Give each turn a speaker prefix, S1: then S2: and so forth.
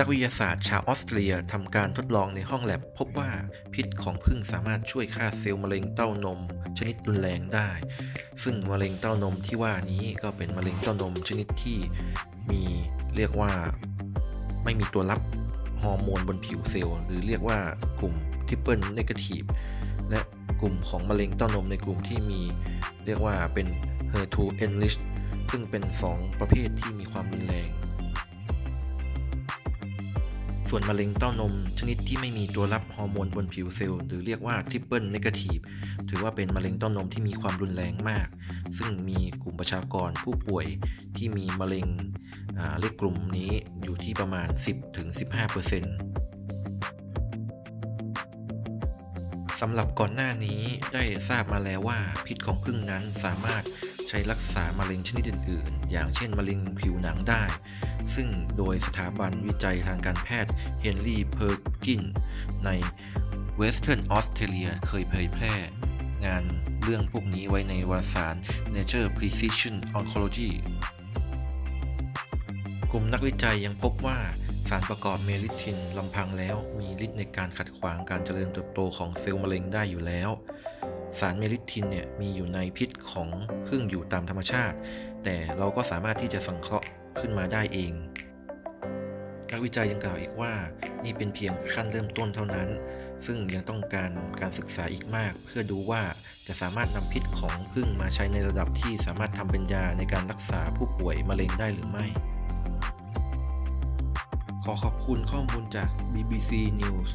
S1: นักวิทยาศาสตร์ชาวออสเตรียทำการทดลองในห้องแลบพบว่าพิษของผึ้งสามารถช่วยฆ่าเซลล์มะเร็งเต้านม ชนิดรุนแรงได้ ซึ่งมะเร็งเต้านมที่ว่านี้ก็เป็นมะเร็งเต้านมชนิดที่มีเรียกว่าไม่มีตัวรับฮอร์โมนบนผิวเซลล์ หรือเรียกว่ากลุ่มทริปเปิลเนกาทีฟและกลุ่มของมะเร็งเต้านมในกลุ่มที่มี เรียกว่าเป็น HER2 enriched ซึ่งเป็น 2 ประเภทที่มีความรุนแรง ส่วนมะเร็งเต้านม ชนิดที่ไม่มีตัวรับฮอร์โมนบนผิวเซลล์หรือเรียกว่า triple negative ถือว่าเป็นมะเร็งเต้านมที่มีความรุนแรงมาก ซึ่งมีกลุ่มประชากรผู้ป่วยที่มีมะเร็งอ่าเรียกลุ่มนี้อยู่ที่ประมาณ 10-15%สำหรับก่อนหน้านี้ได้ทราบมาแล้วว่าพิษของผึ้งนั้นสามารถใช้รักษามะเร็งชนิดอื่น ๆ อย่างเช่นมะเร็งผิวหนังได้ ซึ่งโดยสถาบันวิจัยทางการแพทย์เฮนรี่เพอร์กินในเวสเทิร์นออสเตรเลียเคยเผยแพร่งานเรื่องพวกนี้ไว้ในวารสาร Nature Precision Oncology กลุ่มนักวิจัยยังพบว่าสารประกอบเมลิทินลำพังแล้วมีฤทธิ์ในการขัดขวางการเจริญเติบโตของเซลล์มะเร็งได้อยู่แล้ว สารเมลิทินเนี่ยมีอยู่ในพิษของผึ้งอยู่ตามธรรมชาติ แต่เราก็สามารถที่จะสังเคราะห์ ขึ้นมาได้เอง นักวิจัยยังกล่าวอีกว่านี่เป็นเพียงขั้นเริ่มต้นเท่านั้น ซึ่งยังต้องการการศึกษาอีกมาก เพื่อดูว่าจะสามารถนำพิษของผึ้งมาใช้ในระดับที่สามารถทำเป็นยาในการรักษาผู้ป่วยมะเร็งได้หรือไม่ ขอขอบคุณข้อมูลจาก BBC News